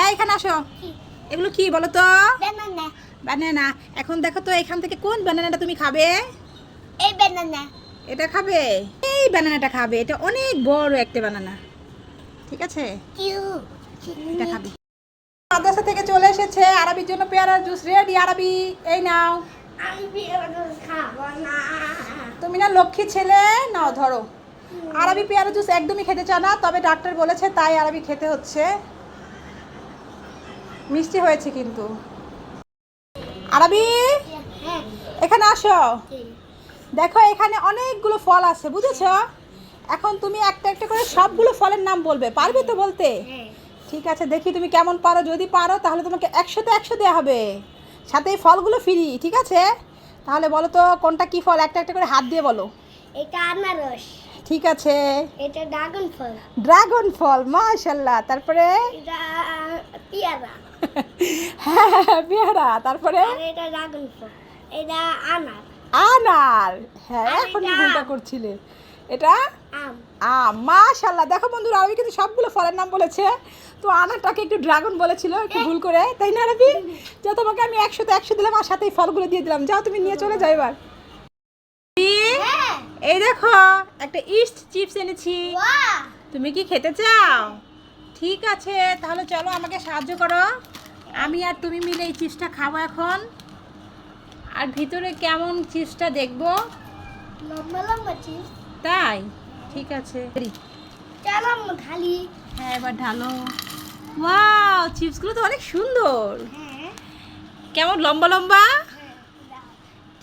এই এখানে আসো। এগুলো কি বলো তো? ব্যানানা এখন দেখো তো এখান থেকে কোন ব্যানানাটা তুমি খাবে? এই ব্যানানা এটা খাবে? এই ব্যানানাটা খাবে। এটা অনেক বড় একটা ব্যানানা ঠিক আছে? এটা খাবে। মাদ্রাসা থেকে চলে এসেছে। আরবির জন্য পেয়ারার জুস রেডি আরবি এই নাও। আমি পেয়ারা খাব না। তুমি না লক্ষ্মী ছেলে? নাও ধরো। আরবি পেয়ারা জুস একদমই খেতে চাও না, তবে ডাক্তার বলেছে তাই আরবি খেতে হচ্ছে। মিষ্টি হয়েছে কিন্তু। আরবি? এখানে আসো। দেখো, এখানে অনেকগুলো ফল আছে, বুঝেছ? এখন তুমি একটা একটা করে সবগুলো ফলের নাম বলবে, পারবে তো বলতে? ঠিক আছে, দেখি তুমি কেমন পারো। যদি পারো, তাহলে তোমাকে একশোতে একশো দেওয়া হবে। সাথে এই ফলগুলো ফ্রি ঠিক আছে? তাহলে বলো তো, কোনটা কি ফল? একটা একটা করে হাত দিয়ে বলো। এটা আনারস। ঠিক আছে? এটা ড্রাগন ফল ড্রাগন ফল মাশাল্লাহ তারপরে? এটা পেয়ারা। হ্যাঁ পেয়ারা। তারপরে? এটা ড্রাগন ফল এটা আনার। আনার। হ্যাঁ এখন ভুলটা করছিলে। এটা? আম। মাশাল্লাহ দেখো বন্ধুরা আমি কিন্তু সবগুলো ফলের নাম বলেছে। তো আনারটাকে একটু ড্রাগন বলেছিল একটু ভুল করে। তাই না রবি যা তোমাকে আমি একশোতে একশো দিলাম আর সাথে এই ফলগুলো দিয়ে দিলাম। যাও তুমি নিয়ে চলে যাও এবার। হ্যাঁ এই দেখো একটা ইস্ট চিপস এনেছি। তুমি কি খেতে চাও? ঠিক আছে তাহলে চলো আমাকে সাহায্য করো। আমি আর তুমি মিলে এই চিপসটা খাব এখন। আর ভিতরে কেমন চিপসটা দেখব? লম্বা লম্বা চিপস। তাই? ঠিক আছে। হ্যাঁ এবার ঢালো। ওয়াও চিপসগুলো তো অনেক সুন্দর। হ্যাঁ। কেমন লম্বা লম্বা? হ্যাঁ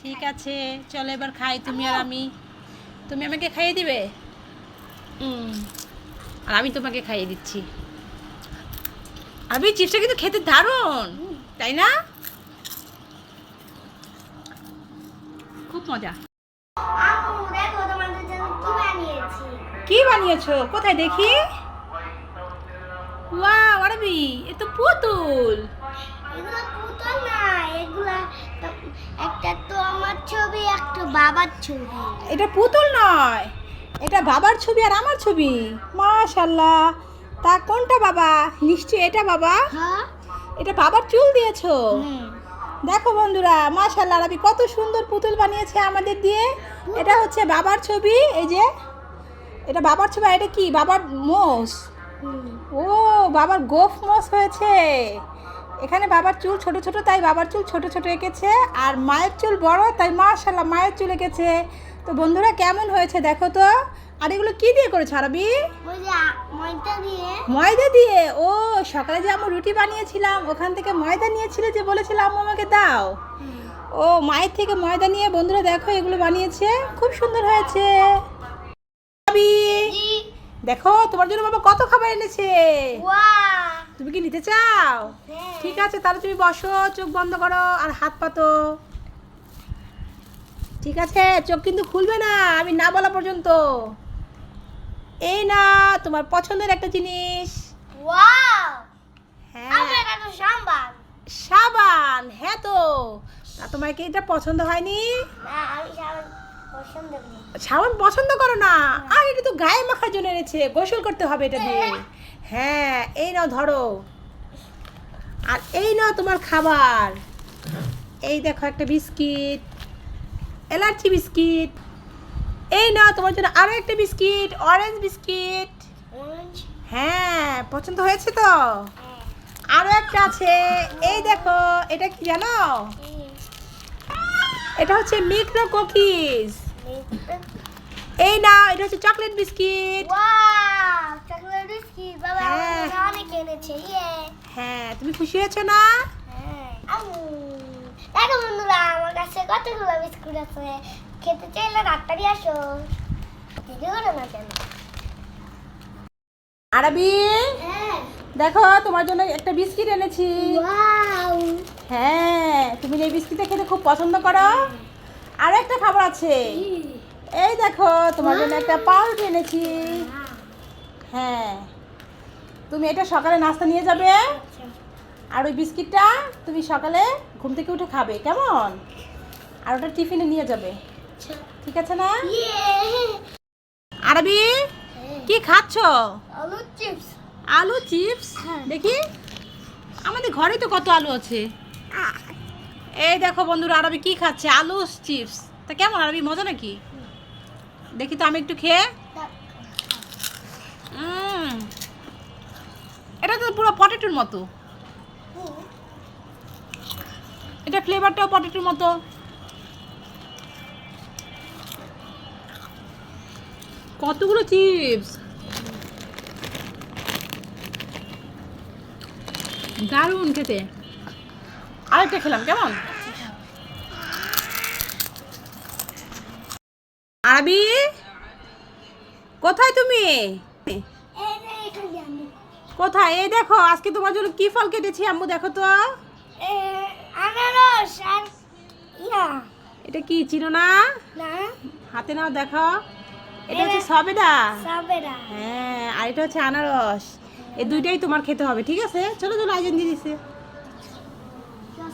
ঠিক আছে চলো এবার খাই তুমি আর আমি। তুমি আমাকে খাইয়ে দিবে? হুম আর আমি তোমাকে খাইয়ে দিচ্ছি। আমি চিপসটা কিন্তু খেতে দারুণ তাই না? খুব মজা। কি বানিয়েছো। কোথায় দেখি? ওয়াও আরবি এ তো পুতুল। এগুলো বাবার ছবি। এটা পুতুল নয় এটা বাবার ছবি আর আমার ছবি। মাশাল্লাহ তা কোনটা বাবা? নিশ্চয়ই এটা বাবা। হ্যাঁ। এটা বাবার চুল দিয়েছ? দেখো বন্ধুরা মাশাল্লাহ রাবি কত সুন্দর পুতুল বানিয়েছে আমাদের দিয়ে। এটা হচ্ছে বাবার ছবি এই যে। এটা বাবার ছবি এটা কি? বাবার মোষ। ও বাবার গোফ মোষ হয়েছে। এখানে বাবার চুল ছোট ছোট তাই বাবার চুল ছোট ছোট এঁকেছে। আর মায়ের চুল বড় তাই মাশাল্লাহ মায়ের চুল এঁকেছে। তো বন্ধুরা কেমন হয়েছে দেখো তো? আর এগুলো কি দিয়ে করেছ আরবি? ময়দা দিয়ে। ও সকালে যে আমরা রুটি বানিয়েছিলাম ওখান থেকে ময়দা নিয়েছিলে যে বলেছিলাম আমাকে দাও। ও মায়ের থেকে ময়দা নিয়ে বন্ধুরা দেখো এগুলো বানিয়েছে খুব সুন্দর হয়েছে। দেখো তোমার জন্য বাবা কত খাবার এনেছে? তুমি কি নিতে চাও? হ্যাঁ। ঠিক আছে তাহলে তুমি বসো চোখ বন্ধ করো আর হাত পাতো ঠিক আছে চোখ কিন্তু খুলবে না আমি না বলা পর্যন্ত। এই না তোমার পছন্দের একটা জিনিস। হ্যাঁ। সাবান। হ্যাঁ তো তোমার কি এটা পছন্দ হয়নি? না আমি সাবান সাবান পছন্দ করো না। আর এটা তো গায়ে মাখার জন্য এনেছে। গোসল করতে হবে এটা দিয়ে। হ্যাঁ। এই নাও ধরো। আর এই নাও তোমার খাবার। এই দেখো একটা বিস্কিট এলার্জি বিস্কিট। এই নাও তোমার জন্য আরও একটা বিস্কিট অরেঞ্জ বিস্কিট। হ্যাঁ পছন্দ হয়েছে তো? হ্যাঁ। আরও একটা আছে। এই দেখো এটা কি জানো? এটা হচ্ছে মিক্রো কুকিজ। এই না এটা হচ্ছে chocolate biscuit. Wow chocolate biscuit বাবা আমার হ্যাঁ। ইয়ে। হ্যাঁ তুমি খুশি হয়েছো না? হ্যাঁ দেখো বন্ধুরা আমার কাছে কতগুলো বিস্কুট আছে। খেতে চাইলে ডাক্তারই আসো। করো না কেন? আরবি? হ্যাঁ। দেখো তোমার জন্য একটা বিস্কিট এনেছি। তুমি এই বিস্কিটটা খেতে খুব পছন্দ করো? আরও একটা খাবার আছে। এই দেখো তোমার জন্য একটা পাউরুটি এনেছি। হ্যাঁ। তুমি এটা সকালে নাস্তা নিয়ে যাবে। আর ওই বিস্কিটটা তুমি সকালে ঘুম থেকে উঠে খাবে কেমন? আর ওটা টিফিনে নিয়ে যাবে। ঠিক আছে না? আরবি কি খাচ্ছ? আলু চিপস। আলু চিপস? হ্যাঁ। দেখি। আমাদের ঘরেই তো কত আলু আছে। এই দেখো বন্ধুরা, আরবি কি খাচ্ছে? আলু, চিপস। তা কেমন, আরবি? মজা নাকি? দেখি তো, আমি একটু খেয়ে। এটা তো পুরো পটেটোর মতো। এটা ফ্লেভারটাও পটেটোর মতো। কতগুলো চিপস? দারুণ খেতে। আরেকটা খেলাম কেমন? আরবি? কোথায় তুমি? কোথায়? এই দেখো আজকে তোমার জন্য কি ফল কেটেছি আম্মু দেখো তো। আনারস আর ইয়া। এটা কি চিনো না? না। হাতে নাও দেখো। এটা হচ্ছে সবেদা? সাবেরা হ্যাঁ আর এটা হচ্ছে আনারস। এই দুইটাই তোমার খেতে হবে ঠিক আছে? চলো চলো আইজেন দিয়ে দিছে।